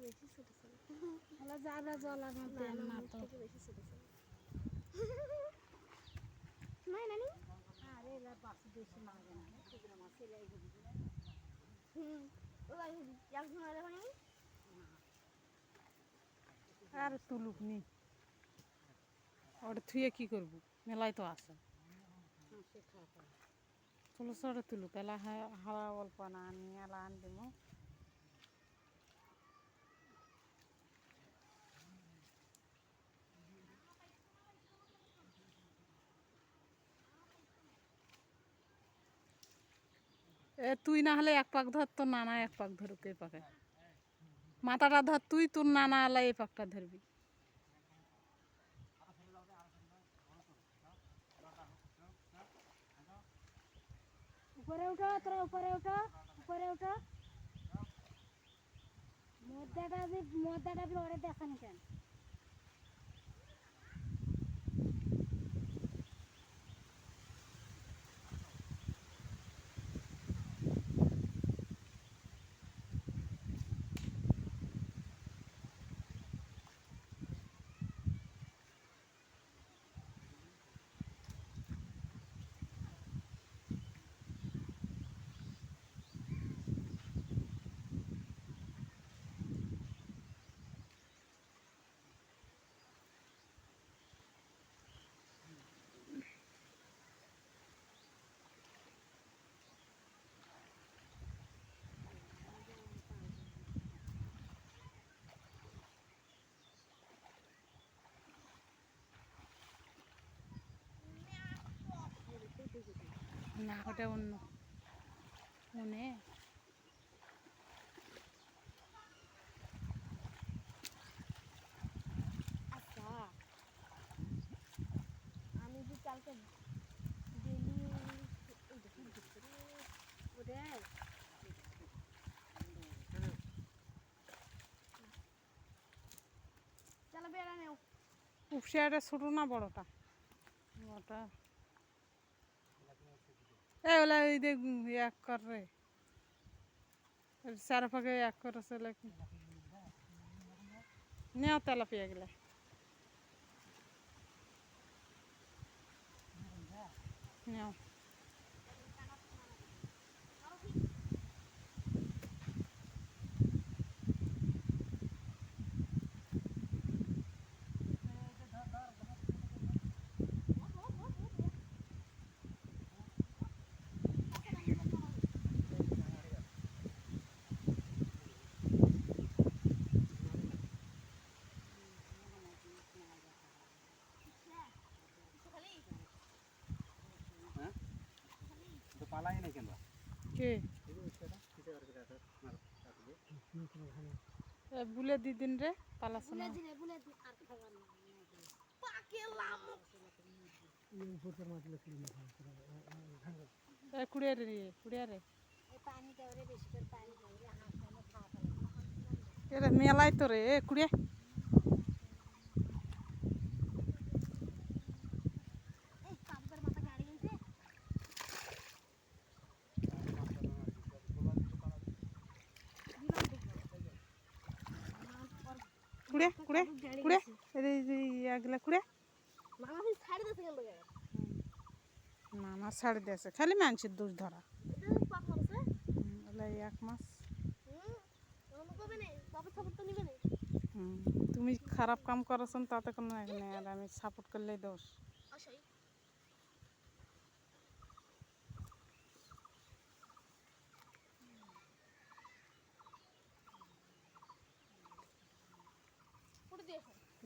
বেশি ছোট হলো যারা জলার মধ্যে না, না তো বেশি ছোট নাই। নানি আরে এলা পাশে বেশি লাগে না খুচরা মাছ এলে হুম ওই একজন আর এখন আর তুলুক নি ওটা থুয়ে কি করব? মেলায় তো আছে। খাওয়া চলো সরে তুলুক। এলা হা- হাওয়া অল্প না আনি এলা আন দিব এ, তুই না হলে এক পাক ধর, তোর নানা এক পাক ধরুক এই পাকে। মাথাটা ধর, তুই তোর নানা আলা এই পাকটা ধরবি। উপরে উঠো, তোরা উপরে উঠো উপরে উঠো। মদ্দাটা মদ্দাটা ওরে দেখানি কেন? না ওটা অন্য। মনে? আচ্ছা। আমি যে কালকে ডেলি ওরে। চলো বেড়া নেও। উপসিয়াটা ছোটো না বড়টা? ওটা এ ওলা এই দেখ, এক কর রে। চার ফাঁকে এক করেছে নেও তেলাপিয়া গেলে। নেও পালাই নাই কেন? কে? বুলে দি দিন রে পালাস না। কুড়িয়ে রে কুড়িয়ে রে। বেশি করে পানি দেওয়ারে হাঁস হলে খাওয়া ফেলে এরে মেলাই তো রে এ কুড়িয়ে এই কাপড় মাথা গাড়ি গেছে কুড়ে কুড়ে যে ইয়াগুলা কুড়িয়ে মামা ছাড়ি দিয়েছে। খালি মানুষের দোষ ধরা। এক মাস। তুমি খারাপ কাম করেছেন তাতে কোনো নেই। আর আমি সাপোর্ট করলেই দোষ।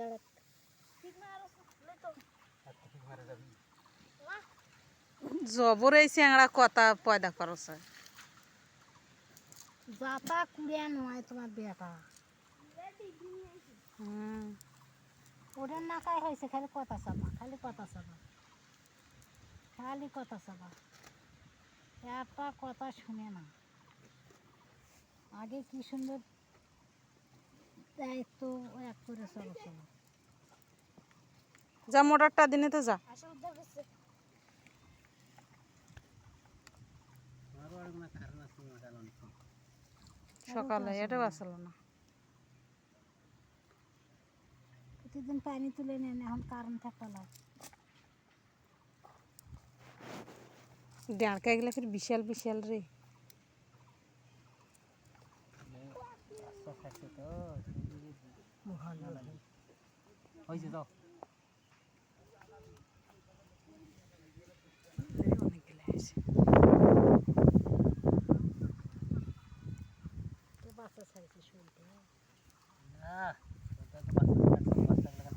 দিয়ে এখন দাঁড়া ঠিক না আর লই তো মা জবর এই চ্যাংড়া কথা পয়দা করছে। যাতা কুড়িয়া নয় তোমার বেটা হুম। ওটার নাকাই হয়েছে খালি কথা চাবা খালি কথা চাবা খালি কথা চাবা একটা কথা শুনে না। আগে কি সুন্দর দায়িত্ব এক করে চলো চলো। যা মোটরটা দিনে তো যা। সকালে এটাও আসলো না। প্রতিদিন পানি তুলে নেন এখন কারণ থাকতে লাগে। ডাঁড়কা এগুলো ফির বিশাল বিশাল রে। হয়েছে যাও অনেকগুলো আছে তো বাচ্চা ছাড়ছে শুনতে না ওটা তো বাচ্চা বাচ্চা লাগান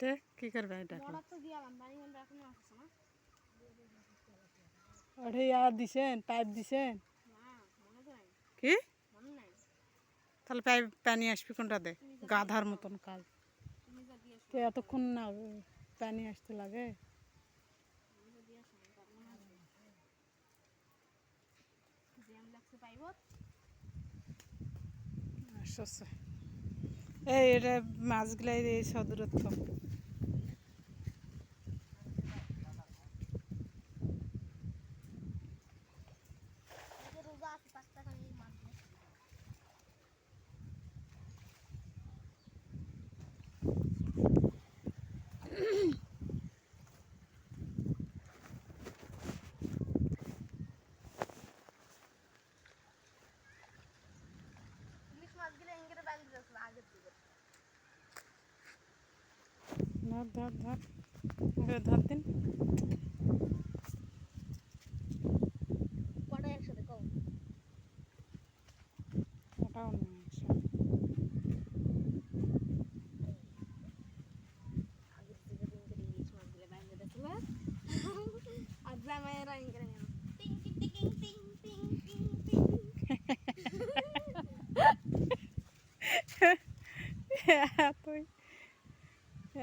তে, কি করবে এটা ওটা ইয়া দিছেন পাইপ দিছেন? কি? তাহলে পাইপ পানি আসবে কোনটা দে? গাধার মতন কাল। তো এতক্ষণ না পানি আসতে লাগে। এই, এটা মাছগুলাই এই সদূরত্ব যে রোজা আছে পাঁচ টাকা নিয়ে মাছ দিয়ে ইলিশ মাছগুলো ইঙ্গিরে বান্ধি দিয়েছিল আগের দিকে ধর ধর ধর ওকে ধর দিন কটা একসাথে কম ওটাও নিয়ে আসো আগের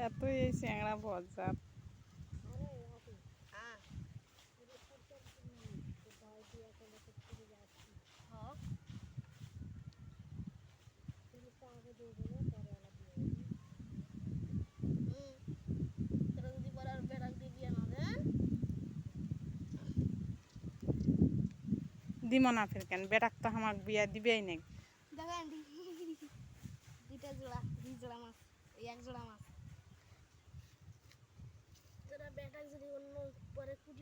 এতই এই চ্যাংড়া দেন দিব না ফের কেন? বেটাক তো আমাকে বিয়া দিবেই নাকি দেখেন, দুইটা জোড়া, দুই জোড়া মাছ এক জোড়া মাছ তোরা বেটাক যদি অন্য পরে কুটিপতি দেখে বিয়ে দেন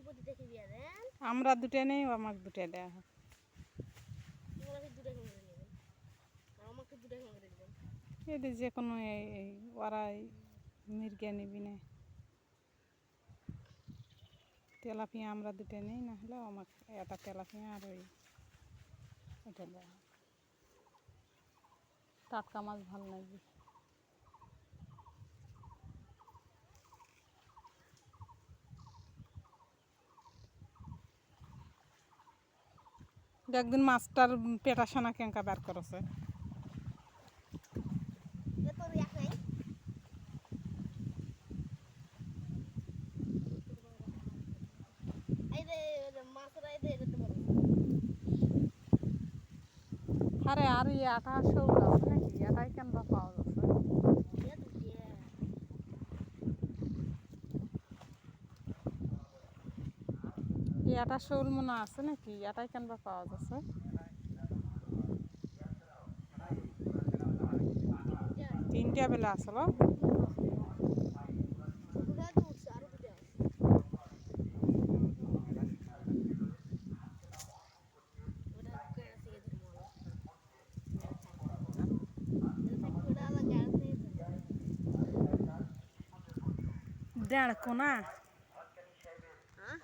আমরা দুটো নেই আমাকে দুটো দেওয়া হয় এটা যে কোনো ওরা মির্গা নিবি না তেলাপিয়া আমরা দুটো নেই না হলে আমাকে এটা তেলাপিয়া আর ওই এটা দেওয়া। টাটকা মাছ ভালো লাগবে একদিন মাছটার পেটা সোনা কেঙ্কা বার করেছে। আরে, আর এই আটা সৌর আছে নাকি? ইয়াটাই কেন পাওয়া যাচ্ছে এ দুটিয়ে এই আটা শৌল মনে আছে নাকি? এটাই কেন বা পাওয়া যাচ্ছে? তিনটা বেলা আসলো ছোটটা তো উঠছে আরও দুটো আছে ওটা কেড়ে থেকে ধরবো এটা থেকে ওটা আলাদা কেড়ে থেকে দেড় কোনা হ্যাঁ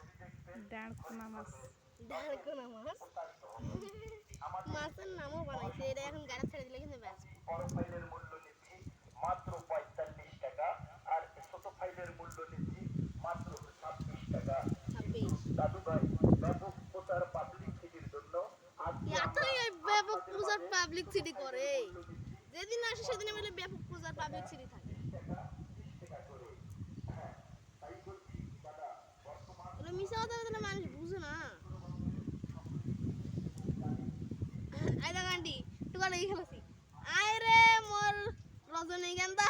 দেড় কোনা মাছ। দেখো না মাছ? মাছের নামও বানাইছে এটা এখন গাড়ি ছেড়ে দিলে কিন্তু ব্যাস। বড় ফাইলের মূল্য নিচ্ছি মাত্র পঁয়তাল্লিশ টাকা আর ছোট ফাইলের মূল্য নিচ্ছি মাত্র ছাব্বিশ টাকা। দাদু ভাই ব্যাপক প্রচার পাবলিসিটির জন্য আজকে এতই ব্যাপক পূজার পাবলিক সিটি করে। যেদিন আসে সেদিন বলে ব্যাপক পূজার পাবলিক সিটি থাকে। মিশা কথা বলতে মানুষ বুঝে না। আই দেখ আন্টি টুকা লেগে খেলেছি আয় রে মোর রজনীগন্ধা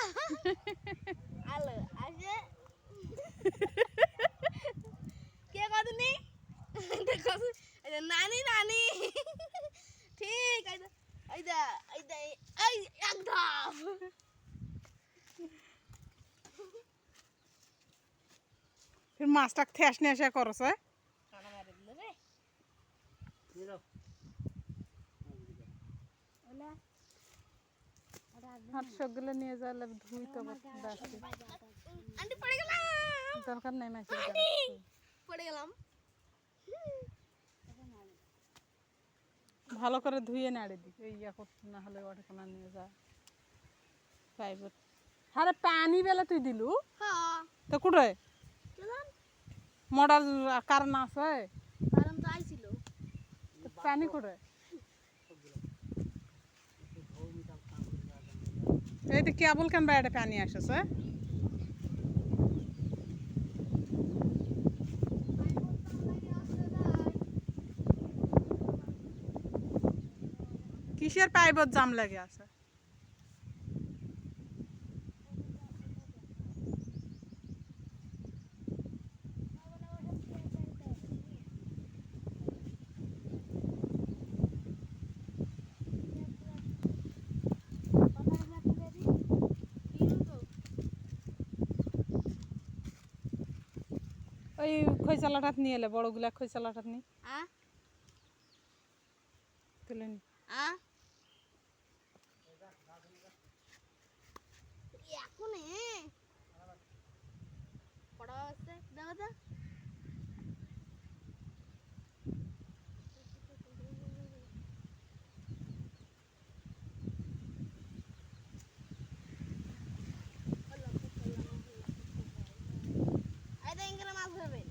আলো নানি দেখো এই যে নানি নানি ঠিক এই যে এই যে এই যে এই একদম ফির মাছটা ঠেস নিয়ে এসে করছ। নিয়ে যাওয়ালে ধুই তো দরকার নেই মাছের পড়ে গেলাম। ভালো করে ধুয়ে নাড়ে দি এই ইয়া করতে না হলে ওটা কোনা নিয়ে যা। পাইব আরে পানি বেলা তুই দিলু? হ্যাঁ। তো কুড়ে চলুন কারণ আছে। কারণ তো আইছিল। তো পানি কুড়ে এই তো কেবল কেন বাইরে পানি আসছে। কিসের পাইবত জাম লাগে আছে ওই খৈচালাটাত নিয়ে এলে বড়গুলা খৈচালাটাত নি তুলে নি আ এখন পড়া আছে দেখো তো এই তো ইংরেজি মাছ ধরবেন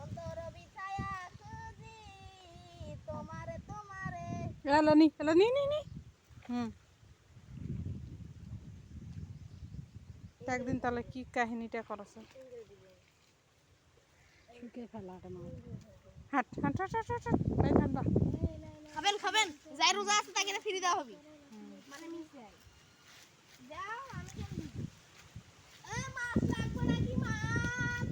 অন্তর বিছায়া খুঁজি তোমারে এলো নি নি নি হুম। তা একদিন তাহলে কি কাহিনীটা করছ শুকে ফেলাটা মাছ হাট হাট হাট হাট হাট হাট খাবেন খাবেন। যাই রোজা আছে তাকে ফ্রি দেওয়া হবে। মানে মিশে যাও আমি মাছ লাগবে নাকি মাছ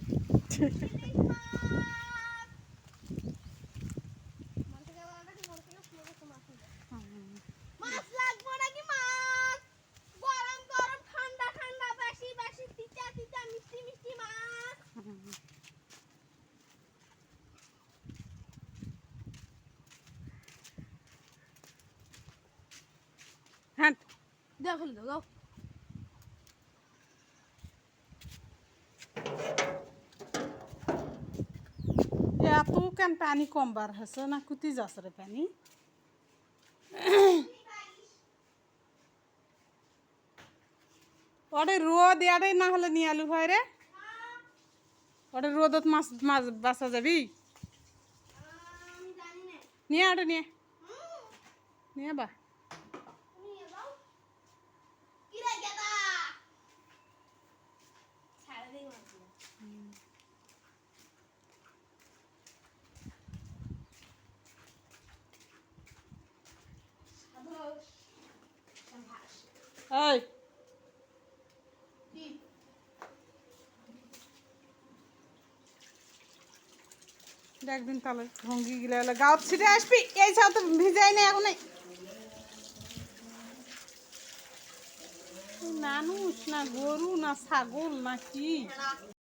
মাছ থেকে আলাদা কি মরে থেকে ফুলে গেছে মাছ নিয়ে। মাছ লাগবে নাকি মাছ গরম গরম ঠান্ডা ঠান্ডা বেশি বেশি তিতা তিতা মিষ্টি মিষ্টি মাছ হাট দাও ফেলে দাও দাও এত কেন পানি কম বার হয়েছে না কুতি যাচ্ছে রে পানি ওরে রোদ ইয়ারে না হলে নিয়ে আলু হয় রে ওরে রোদত মাছ মাছ বাঁচা যাবি আমি জানি না নিয়ে আরে নিয়ে নিয়ে বা নিয়ে যাও কি রে গেদা ছাড়া দেই মাছগুলো সাধুস সম্ভাস কি একদিন তাহলে ভঙ্গি গিলে হলে গাঁত ছিটে আসবি। এই ছাও তো ভিজাই না এখন মানুষ না গরু না ছাগল না কি?